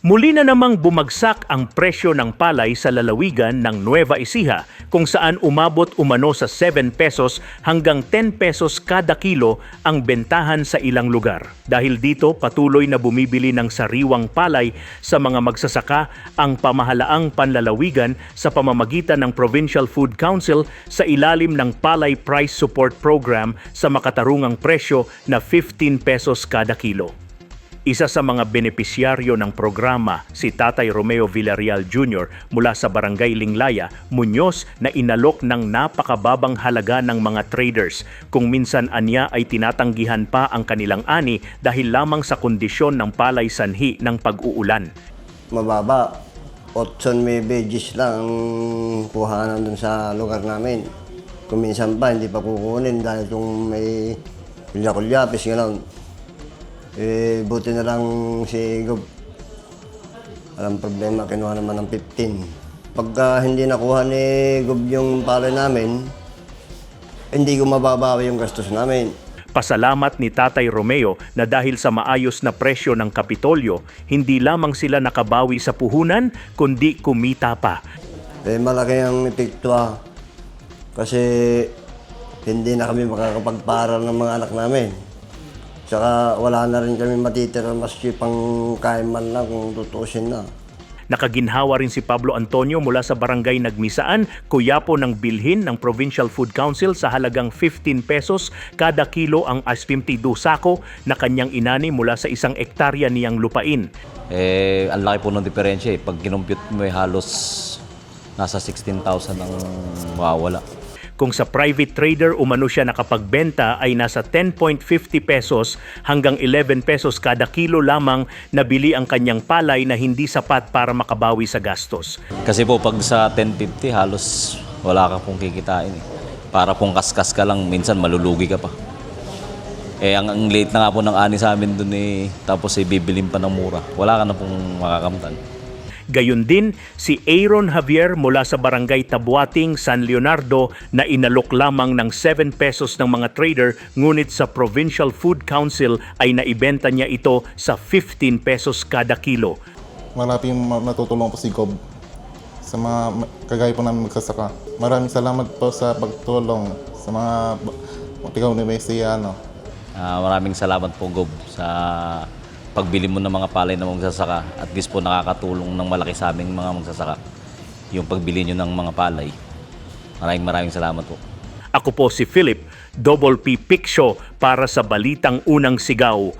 Muli na namang bumagsak ang presyo ng palay sa lalawigan ng Nueva Ecija kung saan umabot umano sa 7 pesos hanggang 10 pesos kada kilo ang bentahan sa ilang lugar. Dahil dito patuloy na bumibili ng sariwang palay sa mga magsasaka ang pamahalaang panlalawigan sa pamamagitan ng Provincial Food Council sa ilalim ng Palay Price Support Program sa makatarungang presyo na 15 pesos kada kilo. Isa sa mga benepisyaryo ng programa si Tatay Romeo Villarreal Jr. mula sa Barangay Linglaya, Muñoz na inalok ng napakababang halaga ng mga traders kung minsan anya ay tinatanggihan pa ang kanilang ani dahil lamang sa kondisyon ng palay sanhi ng pag-uulan. mababa. 8 may veggies lang ang kuhanan dun sa lugar namin. Kung minsan pa, hindi pa kukunin dahil kung may kulya-kulyapis, gano'n. Eh, buti na lang si Gob. Walang problema, kinuha naman ng 15. Pagka hindi nakuha ni Gob yung palay namin, hindi ko mababawi yung gastos namin. Pasalamat ni Tatay Romeo na dahil sa maayos na presyo ng Kapitolyo, hindi lamang sila nakabawi sa puhunan kundi kumita pa. Eh, malaki ang epekto ah. Kasi hindi na kami makakapagparal ng mga anak namin. Tsaka wala na rin kami matitira maski pang kain man lang kung tutusin na. Nakaginhawa rin si Pablo Antonio mula sa barangay Nagmisaan, Kuyapo ng bilhin ng Provincial Food Council sa halagang 15 pesos kada kilo ang aspimti sako na kanyang inani mula sa isang ektarya niyang lupain. Eh, ang laki po ng diferensya eh. Pag kinumpute mo eh, halos nasa 16,000 ang mawawala. Kung sa private trader umano siya nakapagbenta ay nasa 10.50 pesos hanggang 11 pesos kada kilo lamang nabili ang kanyang palay na hindi sapat para makabawi sa gastos. Kasi po pag sa 1050 halos wala ka pong kikitain eh. Para kung kaskas ka lang, minsan malulugi ka pa. Eh, ang, ang late na nga po ng ani sa amin dun eh, tapos eh, bibilin pa ng mura. Wala ka na pong makakamtan. Gayon din si Aaron Javier mula sa barangay Tabuating, San Leonardo na inalok lamang ng 7 pesos ng mga trader ngunit sa Provincial Food Council ay naibenta niya ito sa 15 pesos kada kilo. Malapit ma- matutulong po si Gob sa mga kagaya po namin magsasaka. Maraming salamat po sa pagtulong sa mga tigaw ni Mesiano. Ah, maraming salamat po, Gob, sa pagbili mo ng mga palay na magsasaka. At least po nakakatulong ng malaki sa aming mga magsasaka. Yung pagbili nyo ng mga palay. Maraming maraming salamat po. Ako po si Philip, Double P Picture para sa Balitang Unang Sigaw.